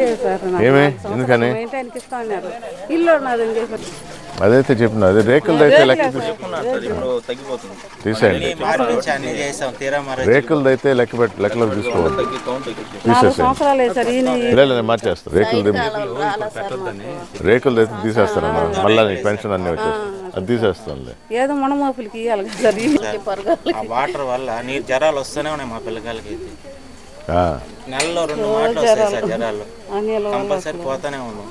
లేదు సార్ నాకు ఏమి? ఎందుకని? ఇస్తా ఉన్నారు ఇల్లు అదైతే చెప్పిన అదే రేకులది అయితే లెక్క తీసి- ఇప్పుడు తగ్గిపోతుంది. తీసేయండి. మార్పించి అన్ని చేసాం తీరా మరి రేకులది అయితే లెక్క పెట్టి లెక్కలోకి తీసుకోవద్దు కౌంట్ తగ్గించి నాలుగు తీసేసేయండి. సంవత్సరాలు లేదు సార్ ఈయన లేదు లేదు, మార్చేస్తారు రేకులది రేకులది అయితే తీసేస్తారమ్మా మళ్ళీ నీకు పెన్షన్ అన్నీ వచ్చేస్తాయి. అది తీసేస్తానులే. ఏదో మనమోపులకి ఇవ్వాలి కదా సార్ ఈయనకి పొరగాలి ఆ వాటర్ వల్ల నీరు జ్వరాలు వస్తూనే ఉన్నాయి మా పిల్లకాయలకి నెలలో రెండు మాటలు వస్తాయి సార్ జ్వరాలు. కంపల్సరీ పోతానే ఉన్నాం.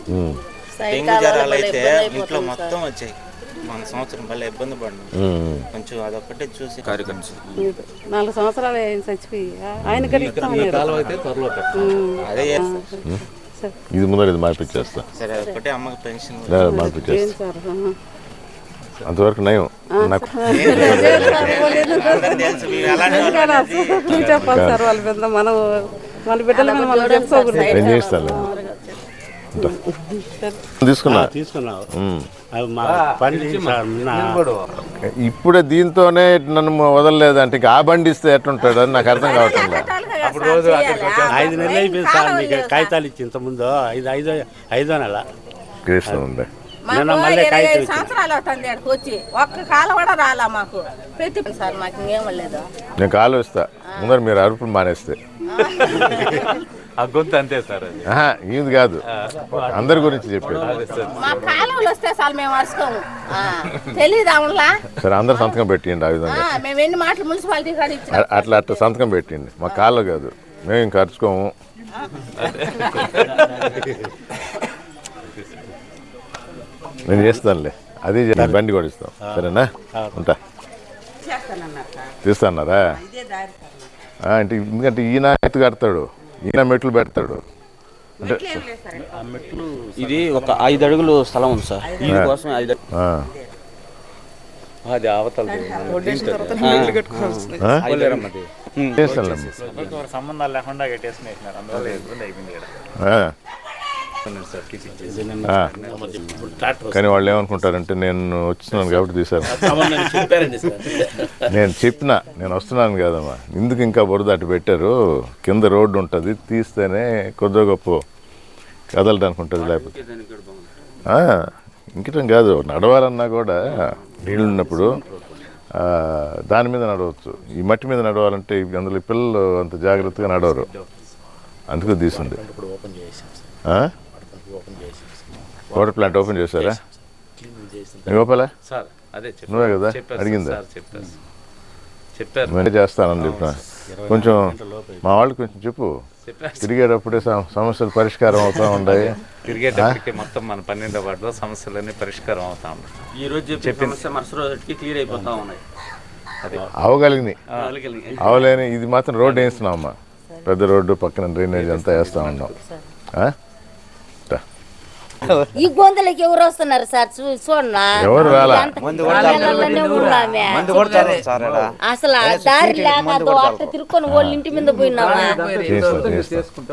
డెంగ్యూ జ్వరాలు అయితే ఇంట్లో మొత్తం వచ్చాయి. మన సంవత్సరం వల్ల ఇబ్బంది పడినాం. కొంచెం అదొక్కటే చూసి. కార్యక్రమం. నాలుగు సంవత్సరాలు ఆయన చచ్చిపోయి. ఆయన. అదే ఇది ముందర ఇది మార్పిచ్చేస్తా సరే అదొక్కటే అమ్మకి పెన్షన్. మార్పిచ్చేస్తా. అంతవరకు నయం. నాకు చెప్పాలి సార్ వాళ్ళ మనం మన బిడ్డల మనం చెప్పుకోకూడదు నేను చేస్తాను తీసుకున్నా. ఇప్పుడే దీంతోనే నన్ను వదలలేదు అంటే ఇంకా ఆ బండి ఇస్తే ఎట్లుంటాడు అని నాకు అర్థం కావట్లేదు ఐదు నెలలు అయిపోయింది సార్ మీకు కాగితాలు ఇచ్చి ఇంతకుముందు. ఐదు ఐదో ఐదో నెల. కృష్ణ మాకు ఇరవై ఐదు సంవత్సరాలు అవుతుంది ఇక్కడికి వచ్చి. ఒక్క కాలం కూడా రాలా మాకు. ప్రతి సార్ మాకు నేను కాలు ఇస్తా ముందర మీరు అరుపులు మానేస్తే. ఆ గొంతు అంతే సార్ అది. ఆహా, ఇది కాదు. అందరి గురించి చెప్పేది. మా కాలంలో వస్తే చాలు మేము అరుచుకోము తెలియదు అవునులా సరే అందరు సంతకం పెట్టిండి ఆ విధంగా. మేము ఎన్ని మాటలు మున్సిపాలిటీ కాడ ఇచ్చాం అ- అట్లా అట్లా సంతకం పెట్టిండి మా కాళ్ళు కాదు. మేము ఇంక అరుచుకోము నేను చేస్తానులే. అది బండి కూడా ఇస్తాం. సరేనా? ఉంటా. తీస్తాన్నారా ఆ, అంటే ఎందుకంటే ఈయన ఎత్తు కడతాడు. ఈయన మెట్లు పెడతాడు. అంటే ఇది ఒక ఐదు అడుగులు స్థలం ఉంది సార్. కోసం ఐదు అడుగులు. ఆ, అది అవతల. సంబంధాలు లేకుండా కట్టేసుకునేసినారు కానీ వాళ్ళు ఏమనుకుంటారంటే నేను వచ్చినాను కాబట్టి తీశాను. నేను చెప్పిన నేను వస్తున్నాను కదమ్మా. ఎందుకు ఇంకా బురద అటు పెట్టారు. కింద రోడ్డు ఉంటుంది తీస్తేనే కొద్దిగా గొప్ప కదలడానికి ఉంటుంది లేకపోతే. ఇంకటం కాదు నడవాలన్నా కూడా నీళ్ళు ఉన్నప్పుడు దాని మీద నడవచ్చు. ఈ మట్టి మీద నడవాలంటే ఇవి అందులో పిల్లలు అంత జాగ్రత్తగా నడవరు. అందుకు తీసింది. ఓపెన్ వాటర్ ప్లాంట్ ఓపెన్ చేశారా? గోపాలా? సార్ అదే. నువ్వే కదా? అడిగిందా? సార్ చెప్పారు చెప్పారు. నేను చేస్తానని చెప్పిన కొంచెం మా వాళ్ళకి కొంచెం చెప్పు. తిరిగేటప్పుడే సమ- సమస్యలు పరిష్కారం అవుతూ ఉన్నాయి తిరిగేటప్పటికి మొత్తం మన పన్నెండో వార్డులో సమస్యలన్నీ పరిష్కారం అవుతా ఉన్నాయి ఈ రోజు చెప్పిన మరుసటి రోజుకి క్లియర్ అయిపోతా ఉన్నాయి. అవగలిగినాయి అలాగే అవలేని ఇది మాత్రం రోడ్డు వేస్తున్నాం అమ్మా పెద్ద రోడ్డు పక్కన డ్రైనేజ్ అంతా వేస్తా ఉన్నాం. ఈ గొంతులకి ఎవరు వస్తున్నారు సార్? చూ చూడన్నా ఎవరు రాలా? నెలలోనే ఉన్నామే. అసలు ఆ దారి లేక అదో అట్ట తిరుక్కొని వాళ్ళ ఇంటి మీద పోయినామా చేస్తాం చేస్తాం.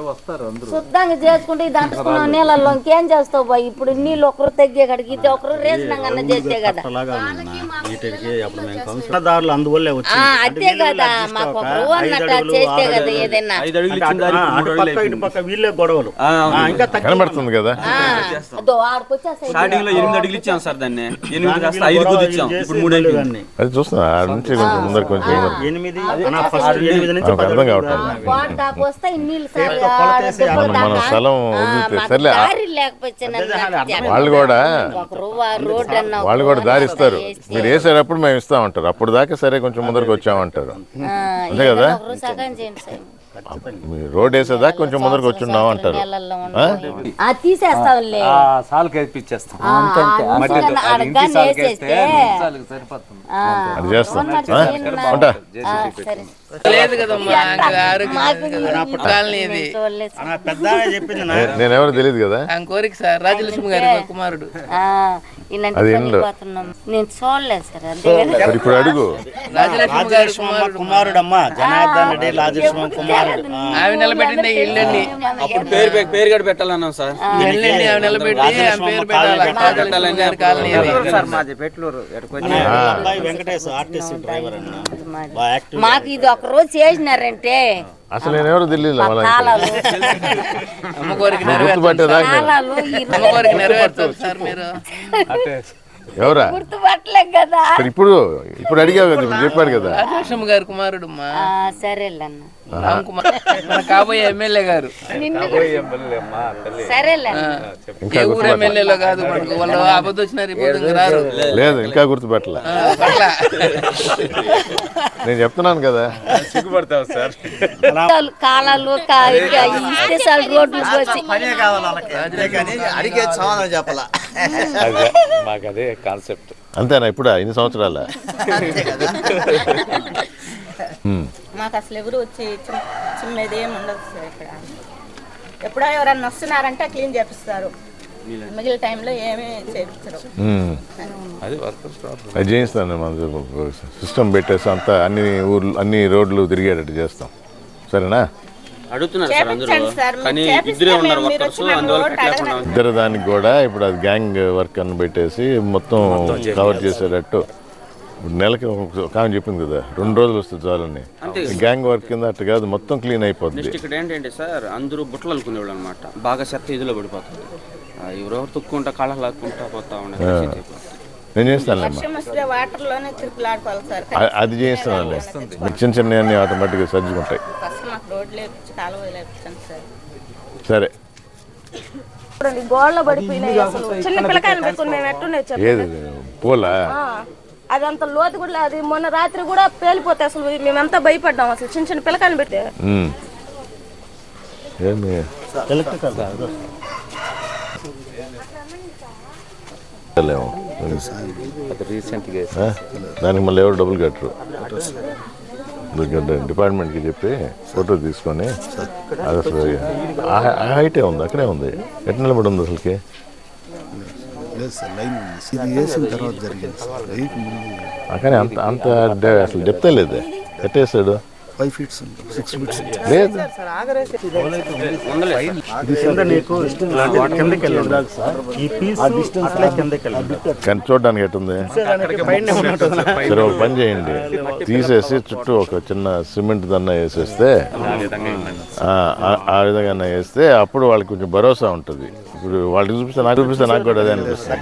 శుద్ధంగా చేసుకుంటే ఇది అంటుకున్నాం నీళ్ళల్లో ఇంకేం చేస్తావు బాయ్? ఇప్పుడు నీళ్ళు ఒకరు తగ్గే కడిగి ఇది ఒకరు రేసినాకన్నా చేస్తే కదా. అలాగా వీటికి అప్పుడు మేము కౌన్సిలర్దారులు అందువల్లే ఆ, వచ్చింది అదే కదా. మాకు ఒకరు అన్నట్టు చేస్తే కదా ఏదైనా. ఐదు అడుగులు ఇచ్చిన ఆ, దానికి అటు మూడు అడుగులు పక్క ఇటు పక్క వీళ్ళే గొడవలు. ఆ, ఇంకా తక్కువ కనబడుతుంది కదా? ఆ, అదో ఆడికొచ్చేస్తాయి స్టార్టింగ్లో ఎనిమిది అడుగులు ఇచ్చాం సార్ దాన్ని. ఎనిమిది కాస్త ఐదు కొద్ది ఇచ్చాం. ఇప్పుడు మూడు అయిపోయింది. అన్ని. అది చూస్తున్నా ఆడ నుంచి కొంచెం ముందర కొంచెం ముందర ఎనిమిది నా ఫస్ట్ ఎనిమిది నుంచి నాకు అర్థం కావట్లేదు. వాడు దాకా వస్తే ఈ నీళ్ళు సార్ కొలతేసి ఆడ మనం. స్థలం వదిలితే సర్లే. వాళ్ళు కూడా వాళ్ళు కూడా దారి ఇస్తారు. మీరు వేసేటప్పుడు మేము ఇస్తామంటారు. అప్పుడు దాకా సరే కొంచెం ముందరకు వచ్చామంటారు. అంతే కదా? రోడ్ వేసేదాకా కొంచెం ముందరకు వచ్చి ఉన్నాం అంటారు. ఆ? సాల్ కల్పించేస్తాం అది చేస్తాం. ఉంటా. తెలియదు కదా ఆయన కోరిక సార్ రాజలక్ష్మి గారి కుమారుడు. ఆ, ఇలాంటి. పోతున్నాం. నేను చూడలేదు సార్ అంతే కదా. మరి ఇప్పుడు అడుగు. రాజలక్ష్మమ్మ కుమారుడమ్మా జనార్దన్ రెడ్డి రాజలక్ష్మమ్మ కుమారుడు. ఆమె అప్పుడు పేరు పె- పేరు కూడా పెట్టాలన్నాం సార్. ఆమె నిలబెట్టి ఆమె పేరు పెట్టాలి. రాజలక్ష్మి గారి కాలనీ. అని. సార్ మాది? పెట్లూరు. నా అబ్బాయి వెంకటేష్ ఆర్టీసీ డ్రైవర్ అన్న. బాగా యాక్టివ్ మాకు ఇది ఒక రోజు చేసినారంటే అసలు నేను ఎవరో తెలియదు ఎవరా? కదా. ఇప్పుడు ఇప్పుడు అడిగావు కదా ఇప్పుడు చెప్పాడు కదా. గారి కుమారుడు సరేలన్న రామ్ కుమార్ మన కాబోయే ఎమ్మెల్యే గారు. ఏ ఊరు ఎమ్మెల్యేలో కాదు మనకు వాళ్ళు అబద్ధం వచ్చినారు ఇప్పుడు ఇంక రారు. లేదు ఇంకా గుర్తుపట్టలే. ఆ, పట్ల. నేను చెప్తున్నాను కదా. సిగ్గుపడతావు సార్. కాలాలు ఇస్తే చాలు రోడ్లు పోసి అడిగే సమాధానం చెప్పాలా. అదే మాకు అదే కాన్సెప్ట్. అంతేనా ఇప్పుడు? ఇన్ని సంవత్సరాల? మాకు అసలు ఎవరు వచ్చి చిమ్మేది ఏమి ఉండదు సార్ ఇక్కడ. ఎప్పుడో ఎవరన్నా వస్తున్నారంటే క్లీన్ చేపిస్తారు. మిగిలిన టైంలో ఏమీ చేపించరు అది చేయిస్తాను మన సిస్టమ్ పెట్టేసి అంతా అన్ని ఊర్లు అన్ని రోడ్లు తిరిగేటట్టు చేస్తాం. సరేనా? ఇద్దరే దానికి కూడా ఇప్పుడు అది గ్యాంగ్ వర్క్ అని పెట్టేసి మొత్తం కవర్ చేసేటట్టు. ఇప్పుడు నెలకి ఒక ఆమె చెప్పింది కదా రెండు రోజులు వస్తుంది చాలని. గ్యాంగ్ వర్క్ కింద అట్టు కాదు మొత్తం క్లీన్ అయిపోద్ది. నెక్స్ట్ ఇక్కడ ఏంటంటే సార్ అందరూ బుట్టలు అనుకునేవాళ్ళు అనమాట బాగా చెత్త ఇదిలో పడిపోతుంది. ఎవరెవరు తొక్కుంటా కాళ్ళకు లాక్కుంటా పోతా ఉండే పరిస్థితి అయిపోతుంది. నేను చేస్తానులేమ్మా అది చేయిస్తానులే. చిన్న చిన్న అన్ని ఆటోమేటిక్గా సర్దుకుంటాయి. వేపించండి సార్. సరే. చూడండి గోడలో పడిపోయినాయి అసలు. చిన్న పిల్లకాయలు పెట్టుకుని మేము ఎట్టునే ఏది? పోలా? అదంత లోతు కూడా అది మొన్న రాత్రి కూడా పేలిపోతే అసలు మేమంతా భయపడ్డాం అసలు. చిన్న చిన్న పిల్లకాయలు పెడితే ఉమ్. ఏమి లేము. అది రీసెంట్గా ఆ? దానికి మళ్ళీ ఎవరు డబ్బులు కట్టరు. ఎందుకంటే డిపార్ట్మెంట్కి చెప్పి ఫోటో తీసుకొని అది అసలు ఆ- హైటే ఉంది అక్కడే ఉంది. ఎట్లా నిలబడి ఉంది అసలుకి? కానీ అంత అంత అసలు డెప్తే లేదు. ఎట్టేసాడు? ఫైవ్ ఫీట్స్ సిక్స్ ఫీట్స్ ఉంది లేదు. కానీ చూడడానికి ఎట్టుంది? సరే ఒక పని చేయండి. తీసేసి చుట్టూ ఒక చిన్న సిమెంట్ దన్న వేసేస్తే ఆ, విధంగా వేస్తే అప్పుడు వాళ్ళకి కొంచెం భరోసా ఉంటుంది. ఇప్పుడు వాళ్ళకి చూపిస్తే నాకు చూపిస్తే నాకు కూడా అదే అనిపిస్తుంది.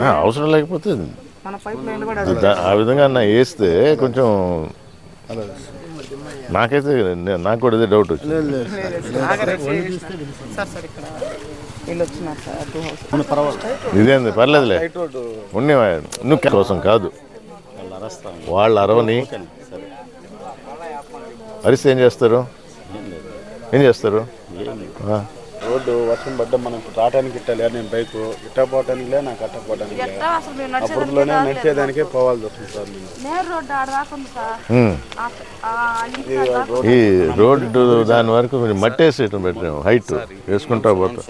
ఆ, అవసరం లేకపోతే ఆ విధంగా అన్న వేస్తే కొంచెం నాకైతే నాకు కూడా అదే డౌట్ వచ్చింది. ఇదేంది పర్లేదులే. ఉండి నువ్వు కోసం కాదు. వాళ్ళు అరవని. అరిస్తే ఏం చేస్తారు? ఏం చేస్తారు? ఆ, రోడ్డు వర్షం పడ్డా మనం ఇప్పుడు రావడానికి ఇట్టాలి నేను బైక్ ఇట్టా పోవటానికి లే నాకు అట్ట పోవటానికి అప్పుడులోనే నడిచేదానికే పోవాల్సి వస్తుంది సార్ నేను సార్ ఈ రోడ్డు దాని వరకు కొంచెం మట్టేసేయటం పెట్టాము హైట్ వేసుకుంటా పోతాం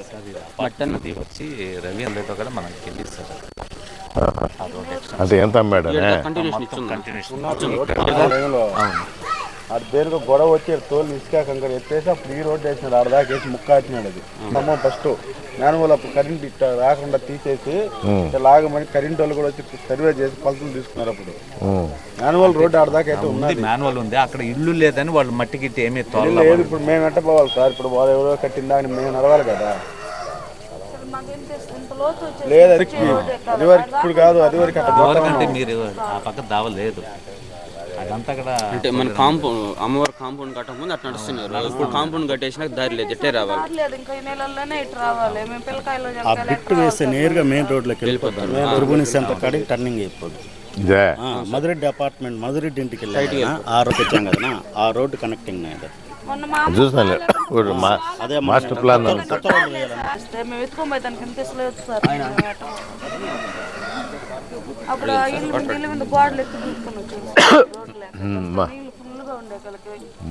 పట్టణది వచ్చి రవి అందరితో కూడా తెలియదు అంటే ఎంత కంటిన్యూషన్ టైంలో అది దేనికో గొడవ వచ్చి తోలు ఇసుక కంకర ఎత్తేసి అప్పుడు ఈ రోడ్డు వేసినాడు. ఆడ దాకా వేసి ముక్క ఆటినాడు అది. ఖమ్మం ఫస్ట్ మాన్యువల్ అప్పుడు కరెంట్ ఇట్లా రాకుండా తీసేసి ఇట్లా లాగమని కరెంట్ వాళ్ళు కూడా వచ్చి సర్వే చేసి కొలతలు తీసుకున్నారు అప్పుడు. మాన్యువల్ రోడ్డు ఆడ దాకా అయితే ఉంది ఉన్నది. మాన్యువల్ ఉంది. అక్కడ ఇల్లు లేదని వాళ్ళు మట్టి గిట్టి ఏమీ లేదు ఇప్పుడు మేము ఎట్ట పోవాలి సార్? ఇప్పుడు వాళ్ళు ఎవరో కట్టిన దాన్ని మేము నడవాలి కదా. లేదు అది ఇప్పుడు కాదు అది వరకు ఉన్నాం. మీరు ఆ పక్క దావ లేదు. అదంతా కూడా అంటే మన కాంపౌండ్ అమ్మవారి కాంపౌండ్ కట్టక ముందు అట్లా నడుస్తున్నారు. ఇప్పుడు కాంపౌండ్ కట్టేసినాక దారి లేదు ఎట్టే రావాలి? లేదు ఇంకా ఈ నెలల్లోనే ఇటు రావాలి. మేము పిల్లకాయలు ఆ బిట్టు వేస్తే నేరుగా మెయిన్ రోడ్లోకి వెళ్ళిపోతాం. ఉరుముని సెంటర్ కాడికి టర్నింగ్ ఆ, మధురెడ్డి అపార్ట్మెంట్ మధురెడ్డి ఇంటికి వెళ్ళాలి ఆ రోడ్ వచ్చాం కదా ఆ రోడ్డు కనెక్టింగ్ అది మా అదే మాస్టర్ ప్లాన్ మేము ఎత్తుకొని పోయి దానికి ఎంత ఇస్తలేదు సార్. అప్పుడు గోడలు ఎత్తి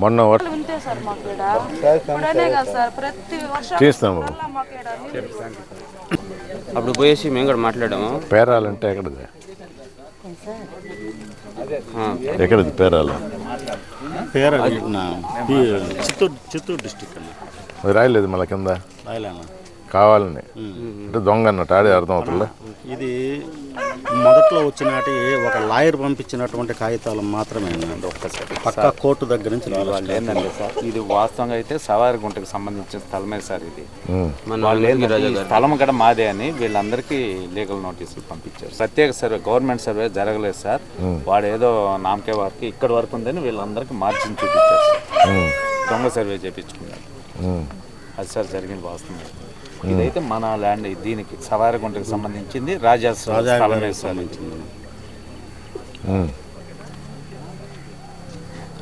మొన్న చేస్తాము అప్పుడు పోయేసి మేము కూడా మాట్లాడాము. పేరాలంటే ఎక్కడది? ఎక్కడది పేరాలు? పేరు చిత్తూరు చిత్తూరు డిస్టిక్ రాయలేదు మళ్ళీ కింద? కావాలని. అంటే దొంగ అన్నట్టు ఆడే అర్థం అవుతుందా? ఇది మొదట్లో వచ్చినటి ఒక లాయర్ పంపించినటువంటి కాగితాలు మాత్రమే ఒక్కసారి. పక్కా కోర్టు దగ్గర నుంచి వాళ్ళు ఏంటంటే సార్? ఇది వాస్తవంగా అయితే సవారి గుంటకు సంబంధించిన స్థలమే సార్ ఇది. వాళ్ళు ఏంటంటే ఈ. స్థలం కూడా మాదే అని వీళ్ళందరికీ లీగల్ నోటీసులు పంపించారు. ప్రత్యేక సర్వే గవర్నమెంట్ సర్వే జరగలేదు సార్. వాడు ఏదో నామకే వారికి ఇక్కడ వరకు ఉందని వీళ్ళందరికీ మార్జిన్ చూపించారు సార్. దొంగ సర్వే చేయించుకున్నారు. అది సార్ జరిగింది వాస్తవం. ఇదైతే మన ల్యాండ్ దీనికి సవారి గుంటకు సంబంధించింది రాజా.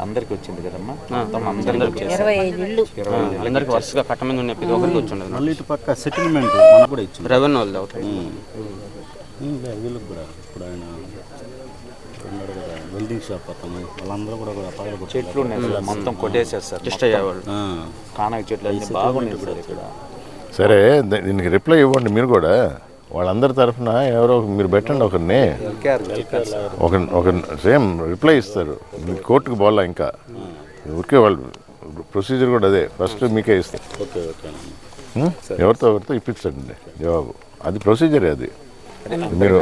అందరికి వచ్చింది కదమ్మా? మొత్తం అందరికి వరుసగా కట్ట మీద ఉన్న ప్రతి ఒక్కరికి వచ్చి ఉండదు మళ్ళీ ఇటు పక్క సెటిల్మెంట్ మనకు కూడా ఇచ్చింది. రెవెన్యూ వాళ్ళు అవుతాయి ఉమ్, లేదు, వీళ్ళకి కూడా ఇప్పుడు ఆయన ఉన్నాడు కదా వెల్డింగ్ షాప్ అతను. వాళ్ళందరూ కూడా కూడా పగల చెట్లు ఉన్నాయి. మొత్తం కొట్టేశారు సార్ జస్ట్ అయ్యేవాళ్ళు కానక చెట్లు అన్ని బాగున్నాయి ఇక్కడ. సరే దీనికి రిప్లై ఇవ్వండి మీరు కూడా. వాళ్ళందరి తరఫున ఎవరో మీరు పెట్టండి ఒకరిని. ఒక ఒక సేమ్ రిప్లై ఇస్తారు. మీ కోర్టుకు పోవాలా ఇంకా? ఊరికే వాళ్ళు ప్రొసీజర్ కూడా అదే. ఫస్ట్ మీకే ఇస్తారు. ఓకే ఓకే ఉం? ఎవరితో ఎవరితో ఇప్పించండి జవాబు. అది ప్రొసీజరే అది. మీరు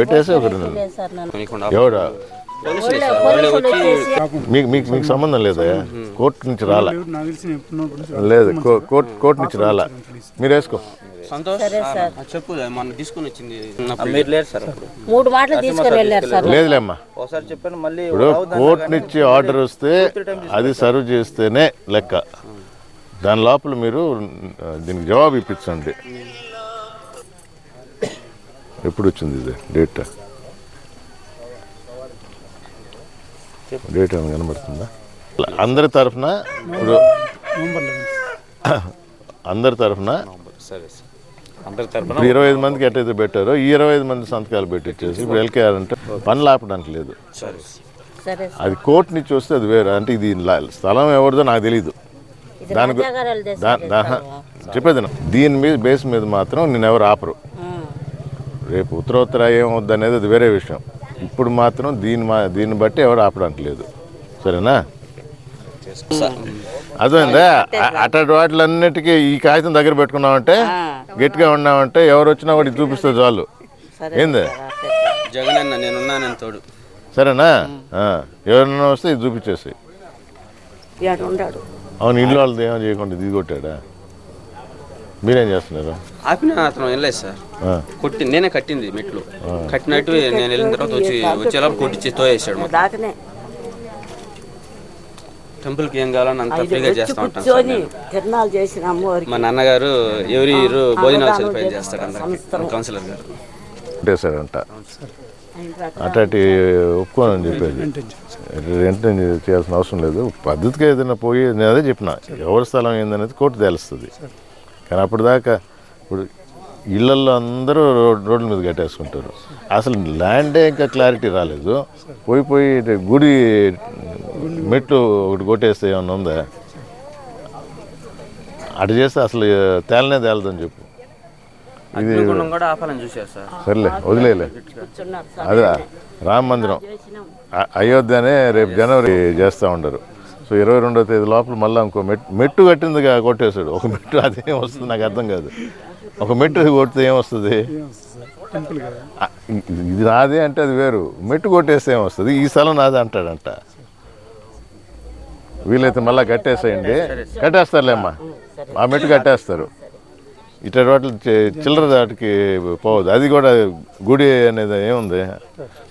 పెట్టేసి ఒకరిని కొనికుండా మీకు మీకు మీకు సంబంధం లేదా కోర్టు నుంచి రాలా. లేదు కోర్టు కోర్టు నుంచి రాలా. మీరు వేసుకో. సంతోష్ ఆ, చెప్పు మన తీసుకుని వచ్చింది. మీరు లేరు సార్ అప్పుడు. మూడు మాటలు తీసుకొని వెళ్ళారు సార్. లేదులేమ్మా ఒకసారి చెప్పాను మళ్ళీ ఇప్పుడు కోర్టు నుంచి ఆర్డర్ వస్తే అది సర్వ్ చేస్తేనే లెక్క. దాని లోపల మీరు దీనికి జవాబు ఇప్పించండి. ఎప్పుడు వచ్చింది ఇది? డేట్? డేట్ ఏమైనా కనబడుతుందా? అందరి తరఫున ఇప్పుడు అందరి తరఫున సరే ఇప్పుడు ఇరవై ఐదు మందికి ఎట్టయితే పెట్టారో ఈ ఇరవై ఐదు మంది సంతకాలు పెట్టించేసి ఇప్పుడు ఎల్కేఆర్ అంటే పనులు ఆపడానికి లేదు. సరే. సరే అది కోర్టు నుంచి వస్తే అది వేరే. అంటే ఇది స్థలం ఎవరిదో నాకు తెలియదు దాని చెప్పేది. దీని మీద బేస్ మీద మాత్రం నేను ఎవరు ఆపరు రేపు ఉత్తరోత్తర ఏమవుద్ది అనేది అది వేరే విషయం. ఇప్పుడు మాత్రం దీని మా దీన్ని బట్టి ఎవరు ఆపడానికి లేదు సరేనా? అర్థమైందా? అ- అట్లాంటి వాటిలన్నిటికీ ఈ కాగితం దగ్గర పెట్టుకున్నామంటే గట్టిగా ఉన్నామంటే ఎవరు వచ్చినా కూడా ఇది చూపిస్తే చాలు. ఏంది? జగన్ అన్న నేనున్నానని తోడు. సరేనా? ఆ, ఎవరన్నా వస్తే ఇది చూపించేసి అవును ఇల్లు వాళ్ళది ఏమో చేయకుండా ఇది కొట్టాడా? మీరేం చేస్తున్నారు? ఆపిన అతను వెళ్ళలేదు సార్. కొట్టి నేనే కట్టింది మెట్లు. కట్టినట్టు నేను వెళ్ళిన తర్వాత వచ్చి వచ్చేలా కొట్టించి తోయేసాడు టెంపుల్కి ఏం కావాలని అంత ఫ్రీగా చేస్తా ఉంటాను మా నాన్నగారు ఎవరి ఇరు భోజనాలు చేస్తారు చేస్తారు అందరికి. కౌన్సిలర్ గారు. కొట్టేశారంట అట్లాంటి ఒప్పుకోనని చెప్పేది. వెంటనే చేయాల్సిన అవసరం లేదు. పద్ధతిగా ఏదైనా పోయి నేను అదే చెప్పిన. ఎవరి స్థలం ఏందనేది కోర్టు తెలుస్తుంది. కానీ అప్పటిదాకా ఇప్పుడు ఇళ్ళల్లో అందరూ రోడ్ రోడ్ల మీద కట్టేసుకుంటారు. అసలు ల్యాండే ఇంకా క్లారిటీ రాలేదు. పోయి పోయి గుడి మెట్లు ఒకటి కొట్టేస్తే ఏమన్నా ఉందా? అటు చేస్తే అసలు తేలనే తేలదని చెప్పు. ఇది అగ్నిగుండం కూడా ఆపాలని చూశారు సార్. సర్లే వదిలేలే అదే రామ మందిరం. అయోధ్యనే రేపు జనవరి చేస్తూ ఉండరు. సో ఇరవై రెండో తేదీ లోపల మళ్ళీ ఇంకో మెట్టు మెట్టు కట్టిందిగా కొట్టేశాడు. ఒక మెట్టు అదేం వస్తుంది నాకు అర్థం కాదు. ఒక మెట్టు కొడితే ఏమొస్తుంది ఇది- నాదే అంటే అది వేరు. మెట్టు కొట్టేస్తే ఏమొస్తుంది ఈ స్థలం నాదే అంటాడంట. వీలైతే మళ్ళీ కట్టేసేయండి. కట్టేస్తారులేమ్మా. ఆ మెట్టు కట్టేస్తారు. ఇటు వాటి చిల్లర దాటికి పోవద్దు. అది కూడా గుడి అనేది ఏముంది?